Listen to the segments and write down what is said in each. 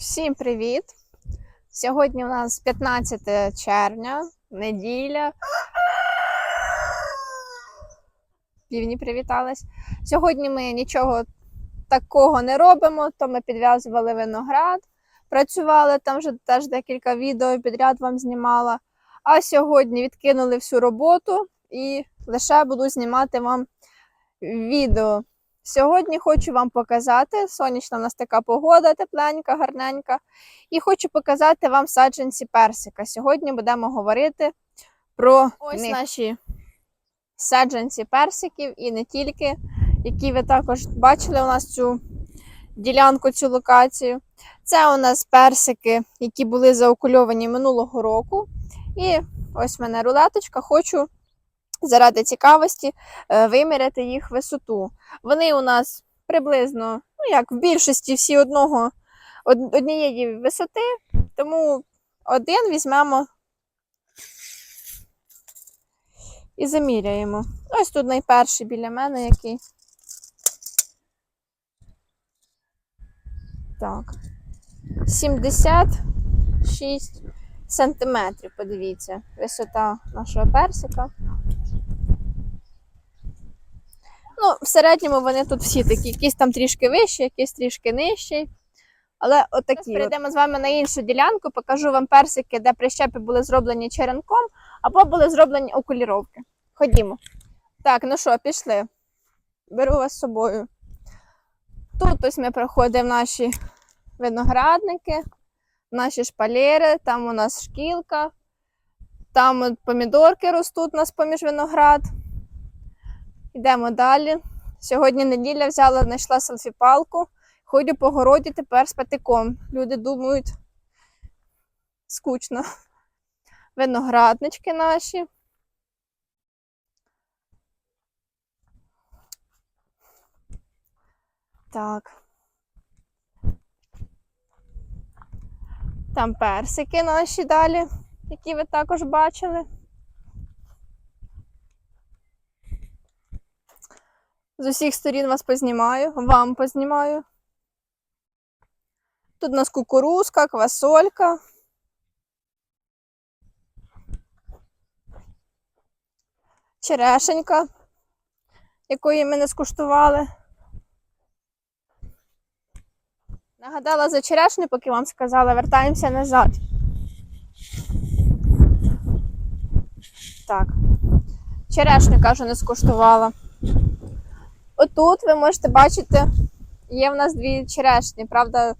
Всім привіт! Сьогодні у нас 15 червня, неділя. Півні привітались. Сьогодні ми нічого такого не робимо, то ми підв'язували виноград, працювали там вже теж декілька відео підряд вам знімала. А сьогодні відкинули всю роботу і лише буду знімати вам відео. Сьогодні хочу вам показати, сонячна у нас така погода, тепленька, гарненька. І хочу показати вам саджанці персика. Сьогодні будемо говорити про Ось них. наші саджанці персиків і не тільки, які ви також бачили у нас цю ділянку, цю локацію. Це у нас персики, які були заокульовані минулого року. І ось в мене рулеточка. Хочу заради цікавості е, виміряти їх висоту. Вони у нас приблизно, ну як в більшості всі одного, однієї висоти, тому один візьмемо і заміряємо. Ось тут найперший біля мене який. Так. 76 сантиметрів, подивіться, висота нашого персика. Ну, в середньому вони тут всі такі, якісь там трішки вищі, якісь трішки нижчі. Але отакі. Зараз перейдемо з вами на іншу ділянку, покажу вам персики, де прищепи були зроблені черенком, або були зроблені окуліровки. Ходімо. Так, ну що, пішли. Беру вас з собою. Тут ось ми проходимо наші виноградники, наші шпалери, там у нас шкілка, там помідорки ростуть у нас поміж виноград. Йдемо далі. Сьогодні неділя взяла, знайшла селфі-палку. Ходю по городі тепер з патиком. Люди думають, скучно. Винограднички наші. Так. Там персики наші далі, які ви також бачили. З усіх сторін вас познімаю, вам познімаю. Тут у нас кукурузка, квасолька. Черешенька, якої ми не скуштували. Нагадала за черешню, поки вам сказала, вертаємося назад. Так. Черешню, кажу, не скуштувала. Отут ви можете бачити, є в нас дві черешні, правда,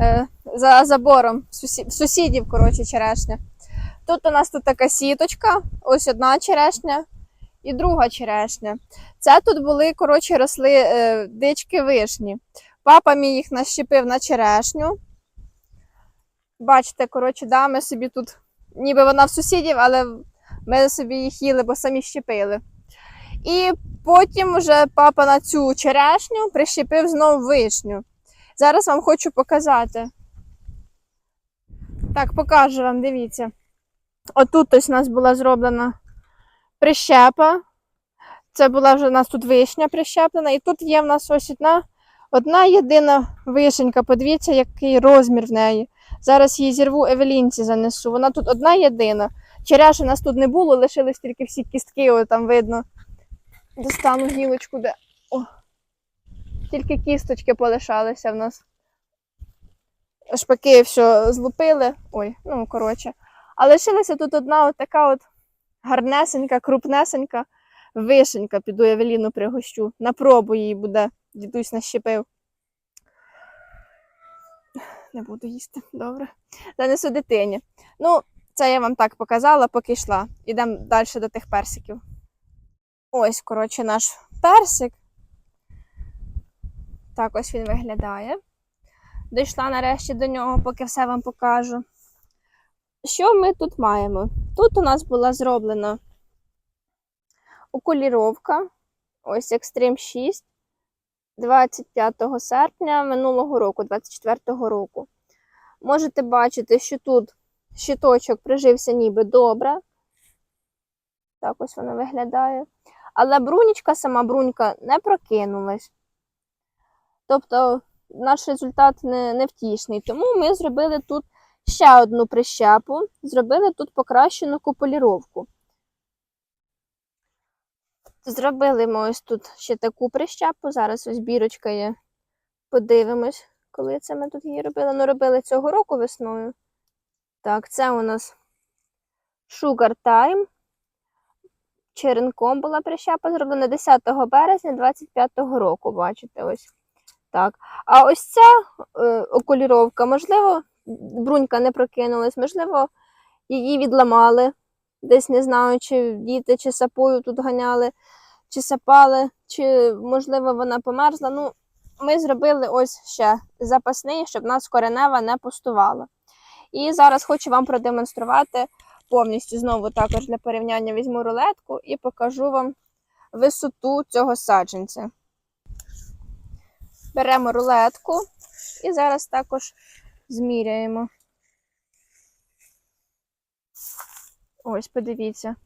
е, за забором сусідів, коротше, черешня. Тут у нас тут така сіточка, ось одна черешня і друга черешня. Це тут були, коротше, росли е, дички вишні. Папа мій їх нащепив на черешню. Бачите, коротше, да, ми собі тут, ніби вона в сусідів, але ми собі їх їли, бо самі щепили. І потім вже папа на цю черешню прищепив знову вишню. Зараз вам хочу показати. Так, покажу вам, дивіться. Отут ось у нас була зроблена прищепа. Це була вже у нас тут вишня прищеплена. І тут є в нас ось одна, одна єдина вишенька. Подивіться, який розмір в неї. Зараз її зірву Евелінці занесу. Вона тут одна єдина. Череші у нас тут не було, лишились тільки всі кістки, о, там видно. Достану гілочку, де. О! Тільки кісточки полишалися в нас. Шпаки все злупили. Ой, ну коротше. А лишилася тут одна от така от гарнесенька, крупнесенька вишенька. Піду Евеліну пригощу. На пробу її буде. Дідусь нащепив. Не буду їсти, добре. Занесу дитині. Ну, це я вам так показала, поки йшла. Ідемо далі до тих персиків. Ось, коротше, наш персик. Так ось він виглядає. Дійшла нарешті до нього, поки все вам покажу. Що ми тут маємо? Тут у нас була зроблена окуліровка. Ось Extreme 6 25 серпня минулого року, 24-го року. Можете бачити, що тут щиточок прижився ніби добре. Так ось воно виглядає. Але брунічка, сама брунька не прокинулась. Тобто наш результат не, невтішний. Тому ми зробили тут ще одну прищепу, зробили тут покращену куполіровку. Зробили ми ось тут ще таку прищепу. Зараз ось бірочка є. Подивимось, коли це ми тут її робили. Ну, робили цього року весною. Так, це у нас Sugar Time. Черенком була прищепа зроблена 10 березня 25-го року, бачите, ось так. А ось ця е, окуліровка, можливо, брунька не прокинулась, можливо, її відламали. Десь не знаю, чи діти, чи сапою тут ганяли, чи сапали, чи, можливо, вона померзла. Ну, ми зробили ось ще запасний, щоб нас коренева не пустувала. І зараз хочу вам продемонструвати повністю знову також для порівняння візьму рулетку і покажу вам висоту цього саджанця. Беремо рулетку і зараз також зміряємо. Ось, подивіться.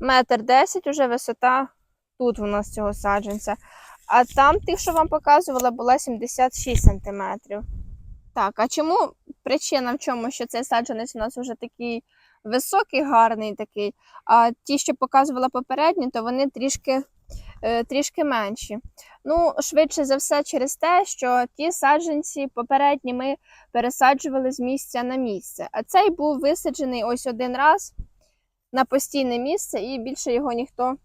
Метр десять уже висота тут у нас цього саджанця. А там, тих, що вам показувала, була 76 сантиметрів. Так, а чому причина в чому, що цей саджанець у нас вже такий високий, гарний такий, а ті, що показувала попередні, то вони трішки, е, трішки менші. Ну, швидше за все, через те, що ті саджанці попередні ми пересаджували з місця на місце. А цей був висаджений ось один раз на постійне місце, і більше його ніхто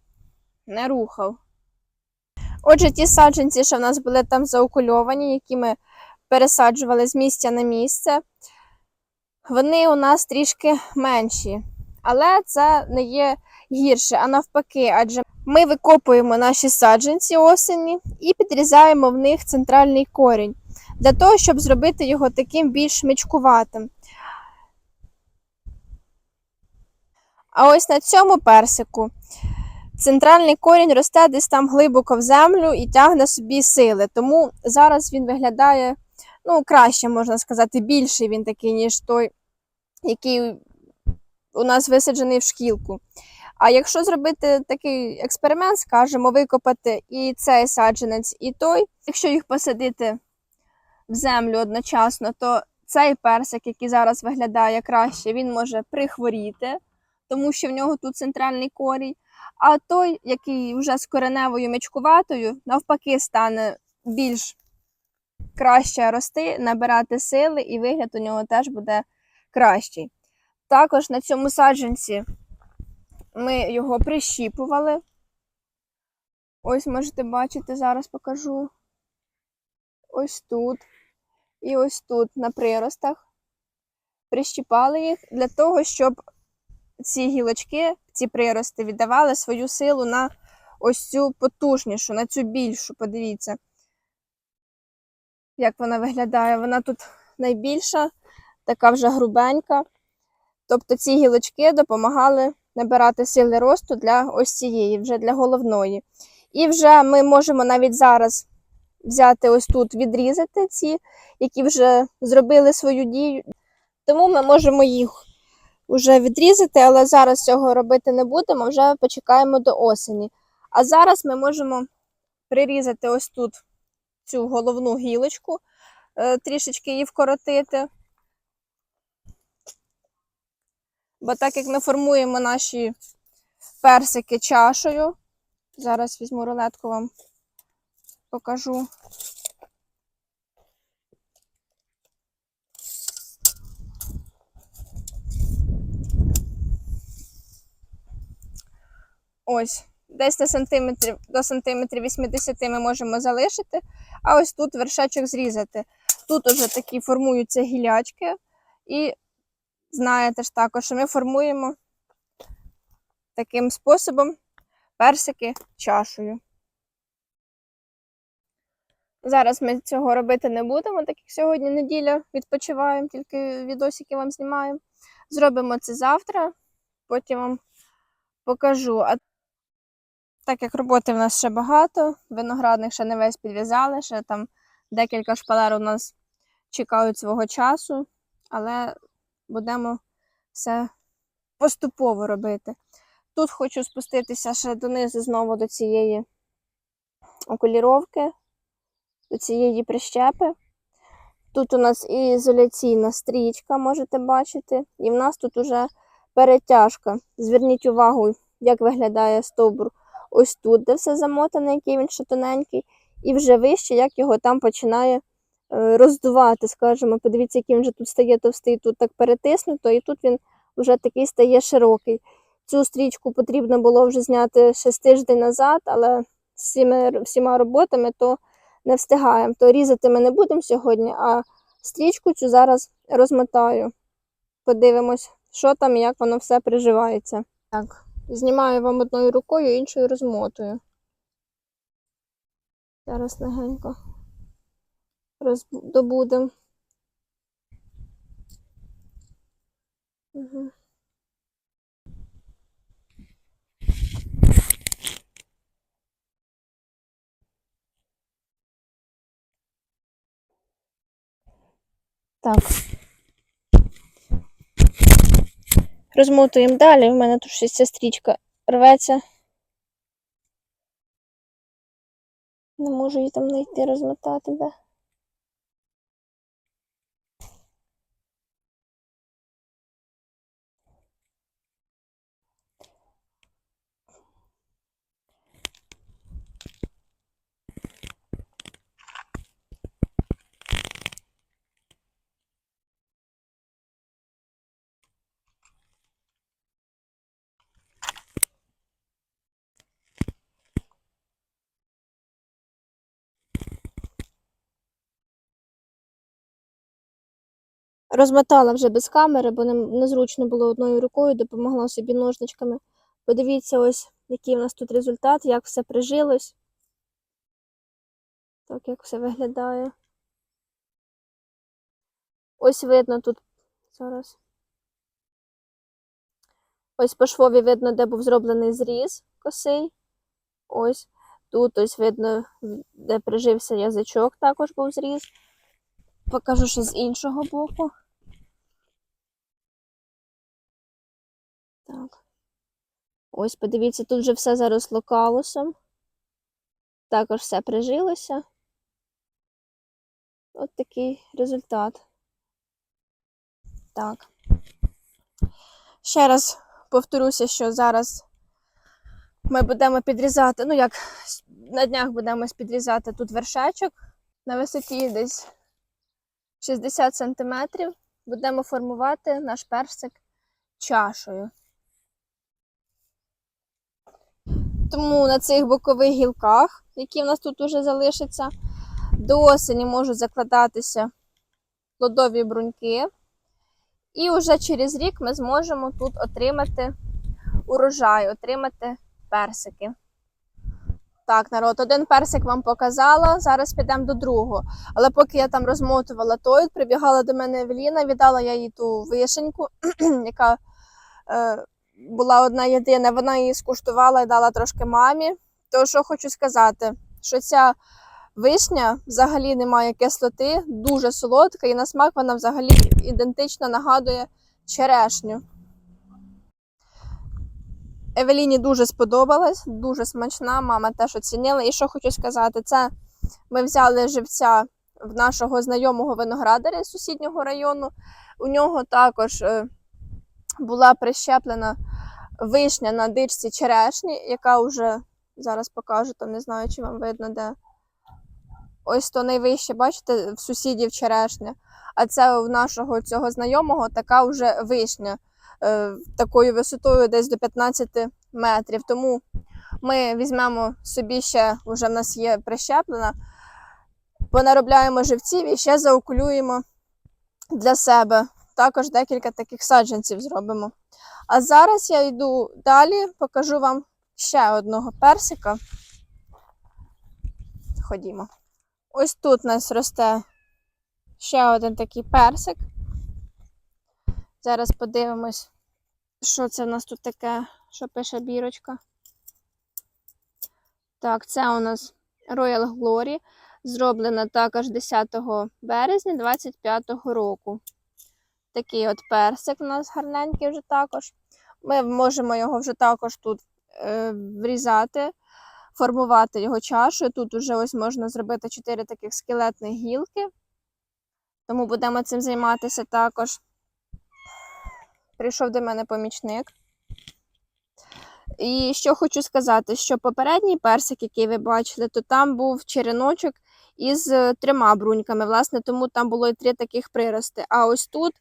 не рухав. Отже, ті саджанці, що в нас були там заокульовані, які ми пересаджували з місця на місце, вони у нас трішки менші. Але це не є гірше, а навпаки, адже ми викопуємо наші саджанці осені і підрізаємо в них центральний корінь для того, щоб зробити його таким більш мічкуватим. А ось на цьому персику центральний корінь росте десь там глибоко в землю і тягне собі сили. Тому зараз він виглядає ну, краще, можна сказати, більший він такий, ніж той, який у нас висаджений в шкілку. А якщо зробити такий експеримент, скажімо, викопати і цей саджанець, і той, якщо їх посадити в землю одночасно, то цей персик, який зараз виглядає краще, він може прихворіти, тому що в нього тут центральний корінь. А той, який вже з кореневою мечкуватою, навпаки, стане більш краще рости, набирати сили, і вигляд у нього теж буде кращий. Також на цьому саджанці ми його прищіпували. Ось можете бачити, зараз покажу. Ось тут і ось тут на приростах. Прищіпали їх для того, щоб ці гілочки, ці прирости віддавали свою силу на ось цю потужнішу, на цю більшу. Подивіться, як вона виглядає. Вона тут найбільша, така вже грубенька. Тобто ці гілочки допомагали набирати сили росту для ось цієї, вже для головної. І вже ми можемо навіть зараз взяти ось тут, відрізати ці, які вже зробили свою дію. Тому ми можемо їх вже відрізати, але зараз цього робити не будемо, вже почекаємо до осені. А зараз ми можемо прирізати ось тут цю головну гілочку, е, трішечки її вкоротити. Бо так як ми формуємо наші персики чашею, зараз візьму рулетку вам покажу. Ось, десь на сантиметрів, до сантиметрів 80 ми можемо залишити, а ось тут вершечок зрізати. Тут уже такі формуються гілячки, і знаєте ж також, що ми формуємо таким способом персики чашею. Зараз ми цього робити не будемо, так як сьогодні неділя відпочиваємо, тільки відосики вам знімаємо. Зробимо це завтра, потім вам покажу. Так як роботи в нас ще багато, виноградник ще не весь підв'язали, ще там декілька шпалер у нас чекають свого часу, але будемо все поступово робити. Тут хочу спуститися ще донизу знову до цієї окуліровки, до цієї прищепи. Тут у нас і ізоляційна стрічка, можете бачити, і в нас тут уже перетяжка. Зверніть увагу, як виглядає стовбур ось тут, де все замотане, який він ще тоненький, і вже вище, як його там починає е, роздувати, скажімо. Подивіться, який він вже тут стає товстий, тут так перетиснуто, і тут він вже такий стає широкий. Цю стрічку потрібно було вже зняти ще з тиждень назад, але з всіма, всіма роботами то не встигаємо. То різати ми не будемо сьогодні, а стрічку цю зараз розмотаю. Подивимось, що там і як воно все приживається. Так, знімаю вам одною рукою, іншою розмотую. Зараз легенько роздобудемо. Угу. Так. Розмотуємо далі. У мене тут щось ця стрічка рветься. Не можу її там знайти, розмотати, де. Розмотала вже без камери, бо не- незручно було одною рукою, допомогла собі ножничками. Подивіться, ось який у нас тут результат, як все прижилось. Так, як все виглядає. Ось видно тут зараз. Ось по швові видно, де був зроблений зріз косий. Ось тут ось видно, де прижився язичок, також був зріз. Покажу ще з іншого боку. Так. Ось, подивіться, тут вже все заросло калусом. Також все прижилося. От такий результат. Так. Ще раз повторюся, що зараз ми будемо підрізати, ну як на днях будемо підрізати тут вершечок на висоті десь 60 см. Будемо формувати наш персик чашею. Тому на цих бокових гілках, які в нас тут уже залишаться, до осені можуть закладатися плодові бруньки. І вже через рік ми зможемо тут отримати урожай, отримати персики. Так, народ, один персик вам показала, зараз підемо до другого. Але поки я там розмотувала той, прибігала до мене Евеліна, віддала я їй ту вишеньку, яка е, була одна єдина. Вона її скуштувала і дала трошки мамі. То що хочу сказати, що ця вишня взагалі не має кислоти, дуже солодка, і на смак вона взагалі ідентично нагадує черешню. Евеліні дуже сподобалась, дуже смачна, мама теж оцінила. І що хочу сказати, це ми взяли живця в нашого знайомого виноградаря з сусіднього району. У нього також е, була прищеплена вишня на дичці черешні, яка вже зараз покажу, там не знаю, чи вам видно де. Ось то найвище, бачите, в сусідів черешня. А це у нашого цього знайомого така вже вишня е, такою висотою десь до 15 метрів. Тому ми візьмемо собі ще, вже в нас є прищеплена, понаробляємо живців і ще заокулюємо для себе. Також декілька таких саджанців зробимо. А зараз я йду далі, покажу вам ще одного персика. Ходімо. Ось тут у нас росте ще один такий персик. Зараз подивимось, що це в нас тут таке, що пише бірочка. Так, це у нас Royal Glory, зроблена також 10 березня 25 року. Такий от персик у нас гарненький вже також. Ми можемо його вже також тут е, врізати. формувати його чашою. Тут уже ось можна зробити чотири таких скелетних гілки. Тому будемо цим займатися також. Прийшов до мене помічник. І що хочу сказати, що попередній персик, який ви бачили, то там був череночок із е, трьома бруньками, власне, тому там було і три таких прирости. А ось тут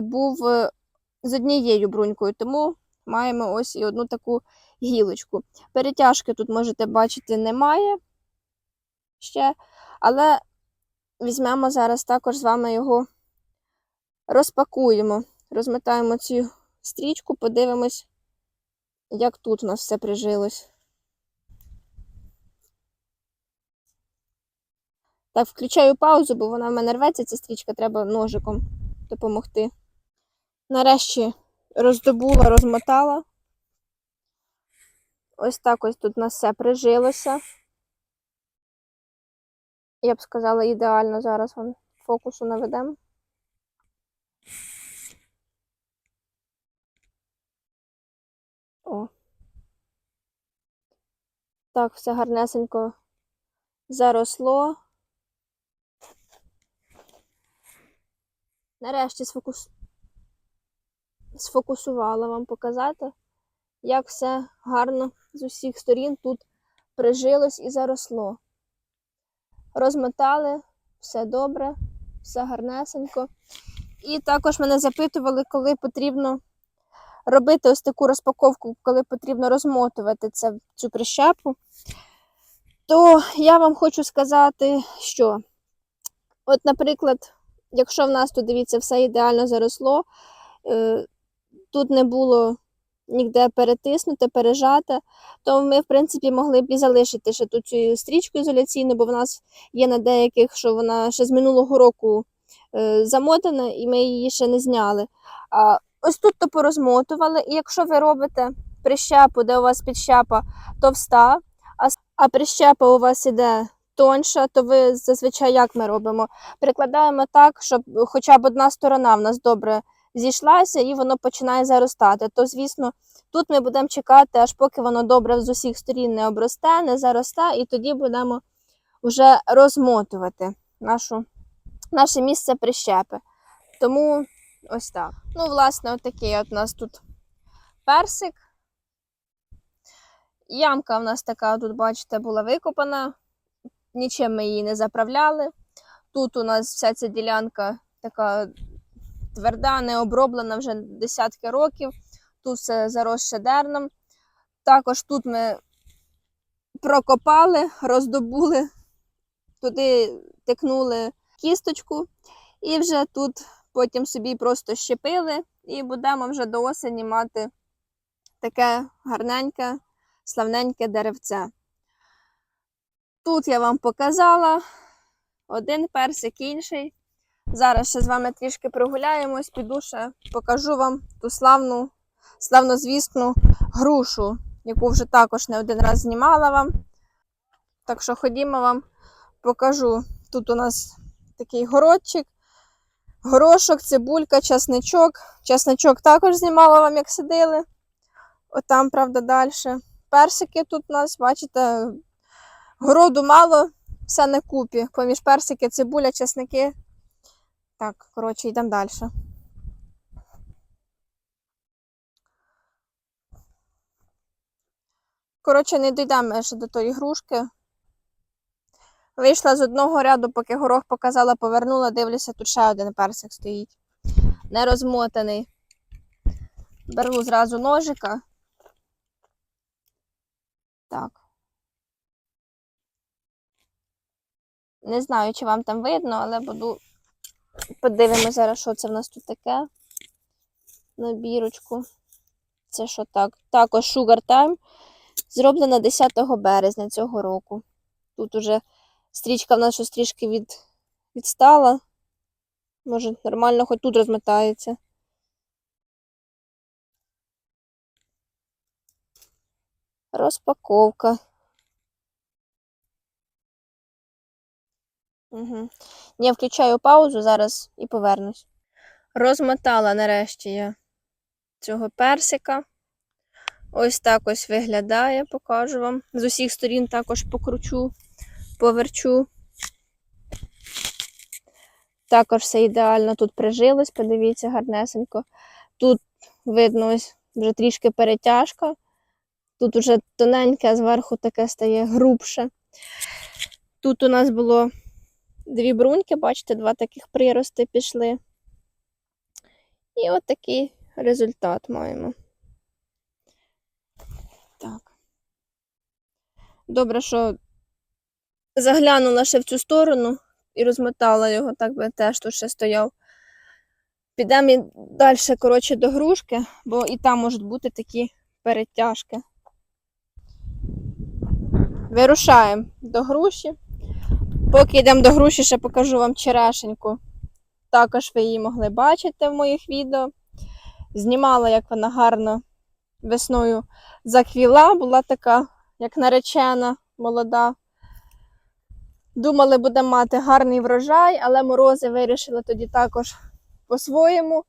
був е, з однією брунькою, тому маємо ось і одну таку гілочку. Перетяжки тут, можете бачити, немає ще, але візьмемо зараз також з вами його розпакуємо, розмотаємо цю стрічку, подивимось, як тут у нас все прижилось. Так, включаю паузу, бо вона в мене рветься, ця стрічка, треба ножиком допомогти. Нарешті роздобула, розмотала. Ось так ось тут у нас все прижилося. Я б сказала, ідеально зараз вам фокусу наведемо. О. Так, все гарнесенько заросло. Нарешті сфокус... сфокусувала вам показати, як все гарно з усіх сторін тут прижилось і заросло. Розмотали, все добре, все гарнесенько. І також мене запитували, коли потрібно робити ось таку розпаковку, коли потрібно розмотувати це, цю прищепу. То я вам хочу сказати, що, от, наприклад, якщо в нас тут, дивіться, все ідеально заросло, е, тут не було ніде перетиснути, пережати, то ми, в принципі, могли б і залишити ще тут цю стрічку ізоляційну, бо в нас є на деяких, що вона ще з минулого року е, замотана, і ми її ще не зняли. А ось тут то порозмотували, і якщо ви робите прищепу, де у вас підщепа товста, а, прищепа у вас іде тонша, то ви зазвичай як ми робимо? Прикладаємо так, щоб хоча б одна сторона в нас добре зійшлася і воно починає заростати. То, звісно, тут ми будемо чекати, аж поки воно добре з усіх сторін не обросте, не заросте, і тоді будемо вже розмотувати нашу, наше місце прищепи. Тому ось так. Ну, власне, отакий от у нас тут персик. Ямка в нас така, тут, бачите, була викопана. Нічим ми її не заправляли. Тут у нас вся ця ділянка така тверда, не оброблена вже десятки років. Тут все заросше дерном. Також тут ми прокопали, роздобули, туди тикнули кісточку, і вже тут потім собі просто щепили, і будемо вже до осені мати таке гарненьке, славненьке деревце. Тут я вам показала один персик, інший. Зараз ще з вами трішки прогуляємось, піду ще покажу вам ту славну, славнозвісну грушу, яку вже також не один раз знімала вам. Так що ходімо вам покажу. Тут у нас такий городчик, горошок, цибулька, часничок. Часничок також знімала вам, як сидили. Отам, правда, далі. Персики тут у нас, бачите, городу мало, все на купі. Поміж персики, цибуля, часники. Так, коротше, йдемо далі. Коротше, не дійдемо ще до тої грушки. Вийшла з одного ряду, поки горох показала, повернула, дивлюся, тут ще один персик стоїть. Не розмотаний. Беру зразу ножика. Так. Не знаю, чи вам там видно, але буду. Подивимося зараз, що це в нас тут таке. Набірочку. Це що так? Також Sugar Time. Зроблена 10 березня цього року. Тут уже стрічка в нас щось трішки від... відстала. Може, нормально, хоч тут розмотається. Розпаковка. Угу. Я включаю паузу зараз і повернусь. Розмотала нарешті я цього персика. Ось так ось виглядає, покажу вам. З усіх сторін також покручу, поверчу. Також все ідеально тут прижилось, подивіться, гарнесенько. Тут видно ось вже трішки перетяжка. Тут уже тоненьке, зверху таке стає грубше. Тут у нас було дві бруньки, бачите, два таких прирости пішли. І от такий результат маємо. Так. Добре, що заглянула ще в цю сторону і розмотала його, так би теж тут ще стояв. Підемо далі, коротше, до грушки, бо і там можуть бути такі перетяжки. Вирушаємо до груші. Поки йдемо до груші, ще покажу вам черешеньку. Також ви її могли бачити в моїх відео. Знімала, як вона гарно весною заквіла, була така, як наречена, молода. Думали, будемо мати гарний врожай, але морози вирішили тоді також по-своєму.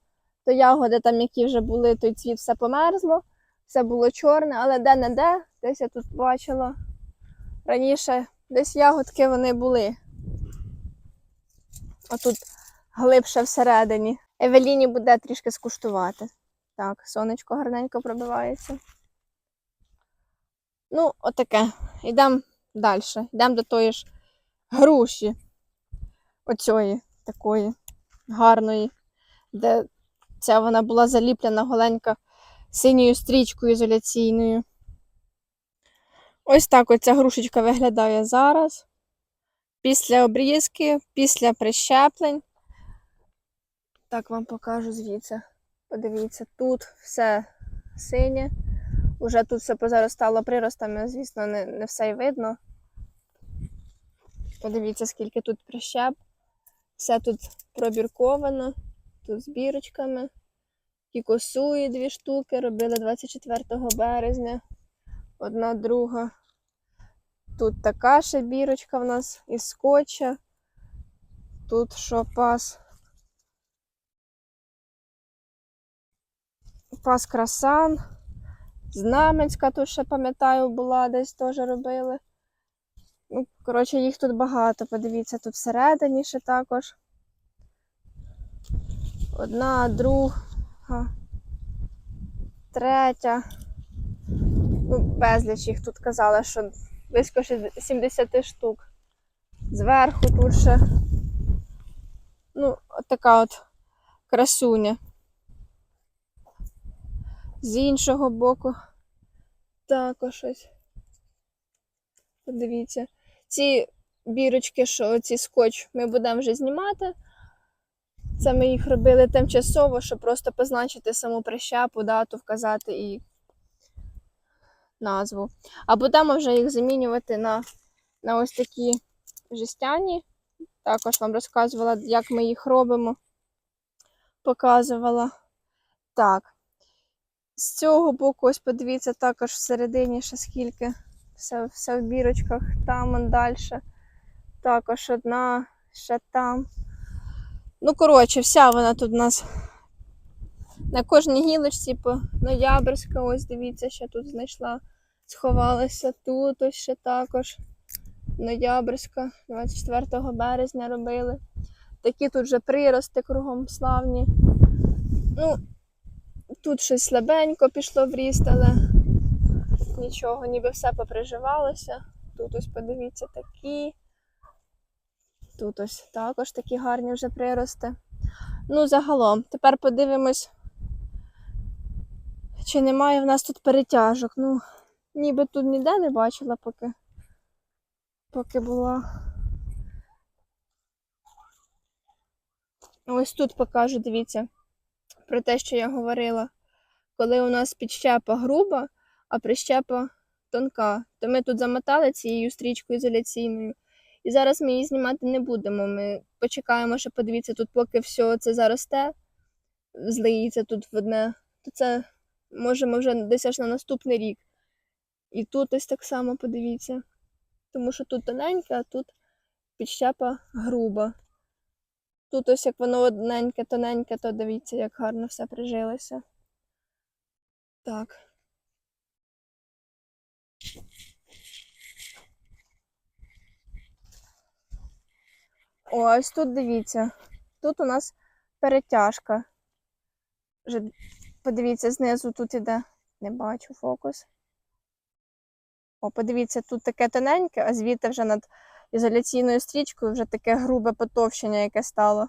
То ягоди, там, які вже були, той цвіт все померзло, все було чорне, але де-не-де, десь я тут бачила. Раніше десь ягодки вони були. А тут глибше всередині. Евеліні буде трішки скуштувати. Так, сонечко гарненько пробивається. Ну, отаке. Йдемо далі. Йдемо до тої ж груші. Оцьої такої гарної, де ця вона була заліплена голенька синьою стрічкою ізоляційною. Ось так оця грушечка виглядає зараз. Після обрізки, після прищеплень. Так вам покажу звідси. Подивіться, тут все синє. Уже тут все позаростало приростами, звісно, не, не все й видно. Подивіться, скільки тут прищеп. Все тут пробірковано, тут з бірочками. І косуї дві штуки робили 24 березня. Одна друга. Тут така ще бірочка в нас із скотча. Тут що пас. Пас красан. Знаменська тут ще пам'ятаю, була десь теж робили. Ну, коротше, їх тут багато. Подивіться, тут всередині ще також. Одна, друга, третя. Ну, безліч їх тут казали, що близько 70 штук. Зверху тут ще. Ну, така от красуня. З іншого боку також ось. Подивіться. Ці бірочки, що ці скотч, ми будемо вже знімати. Це ми їх робили тимчасово, щоб просто позначити саму прищепу, дату вказати і назву. А будемо вже їх замінювати на, на ось такі жестяні. Також вам розказувала, як ми їх робимо. Показувала. Так. З цього боку, ось подивіться, також всередині ще скільки. Все, все в бірочках, там он далі. Також одна, ще там. Ну, коротше, вся вона тут у нас на кожній гілочці по ноябрьська, ось дивіться, що тут знайшла. Сховалася тут, ось ще також. Ноябрьська, 24 березня робили. Такі тут вже прирости кругом славні. Ну, тут щось слабенько пішло в ріст, але нічого, ніби все поприживалося. Тут ось подивіться такі. Тут ось також такі гарні вже прирости. Ну, загалом, тепер подивимось, чи немає в нас тут перетяжок. Ну, ніби тут ніде не бачила, поки, поки була. Ось тут покажу, дивіться, про те, що я говорила. Коли у нас підщепа груба, а прищепа тонка, то ми тут замотали цією стрічкою ізоляційною. І зараз ми її знімати не будемо. Ми почекаємо, що подивіться, тут поки все це заросте, злиється тут в одне, то це можемо вже десь аж на наступний рік. І тут ось так само подивіться. Тому що тут тоненьке, а тут підщепа груба. Тут ось як воно одненьке, тоненьке, то дивіться, як гарно все прижилося. Так. О, ось тут дивіться. Тут у нас перетяжка подивіться, знизу тут іде. Не бачу фокус. О, подивіться, тут таке тоненьке, а звідти вже над ізоляційною стрічкою вже таке грубе потовщення, яке стало.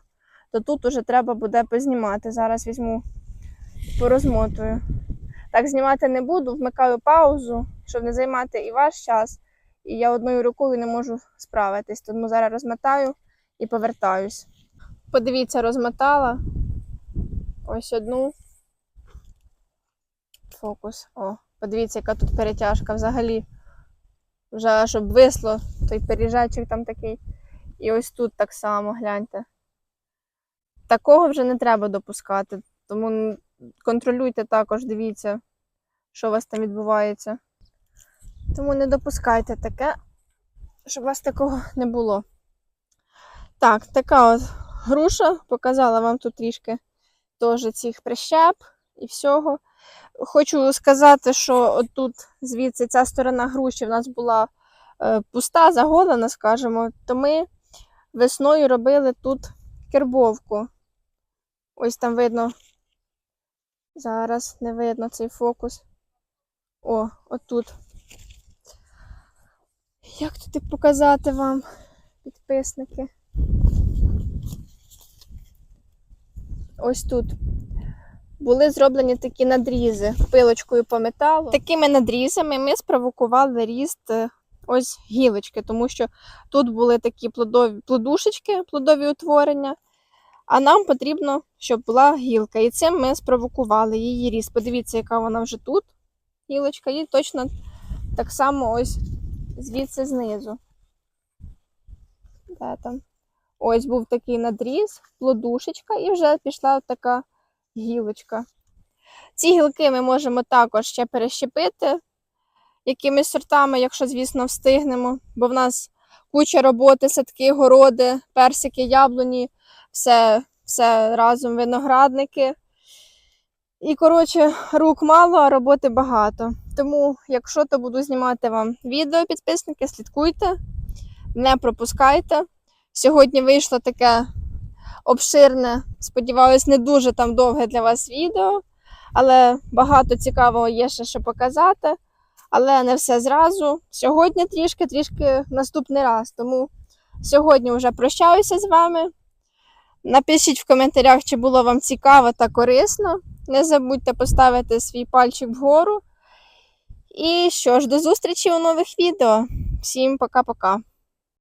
То тут уже треба буде познімати. Зараз візьму, порозмотую. Так, знімати не буду, вмикаю паузу, щоб не займати і ваш час. І я одною рукою не можу справитись. Тому зараз розмотаю і повертаюсь. Подивіться, розмотала. Ось одну. Фокус. О, подивіться, яка тут перетяжка взагалі. Вже аж обвисло, той пиріжечок там такий. І ось тут так само, гляньте. Такого вже не треба допускати. Тому контролюйте також, дивіться, що у вас там відбувається. Тому не допускайте таке, щоб у вас такого не було. Так, така от груша. Показала вам тут трішки теж цих прищеп і всього. Хочу сказати, що отут, звідси, ця сторона груші в нас була е, пуста, заголена, скажімо, то ми весною робили тут кербовку. Ось там видно. Зараз не видно цей фокус. О, отут. Як тут показати вам, підписники? Ось тут були зроблені такі надрізи пилочкою по металу. Такими надрізами ми спровокували ріст е, ось гілочки, тому що тут були такі плодові плодушечки, плодові утворення. А нам потрібно, щоб була гілка. І цим ми спровокували її ріст. Подивіться, яка вона вже тут. Гілочка, і точно так само ось звідси знизу. Де там? Ось був такий надріз, плодушечка, і вже пішла така гілочка. Ці гілки ми можемо також ще перещепити якимись сортами, якщо, звісно, встигнемо, бо в нас куча роботи, садки, городи, персики, яблуні, все, все разом, виноградники. І, коротше, рук мало, а роботи багато. Тому, якщо то буду знімати вам відео, підписники, слідкуйте, не пропускайте. Сьогодні вийшло таке обширне, сподіваюсь, не дуже там довге для вас відео, але багато цікавого є ще що показати. Але не все зразу. Сьогодні трішки, трішки наступний раз. Тому сьогодні вже прощаюся з вами. Напишіть в коментарях, чи було вам цікаво та корисно. Не забудьте поставити свій пальчик вгору. І що ж, до зустрічі у нових відео. Всім пока-пока.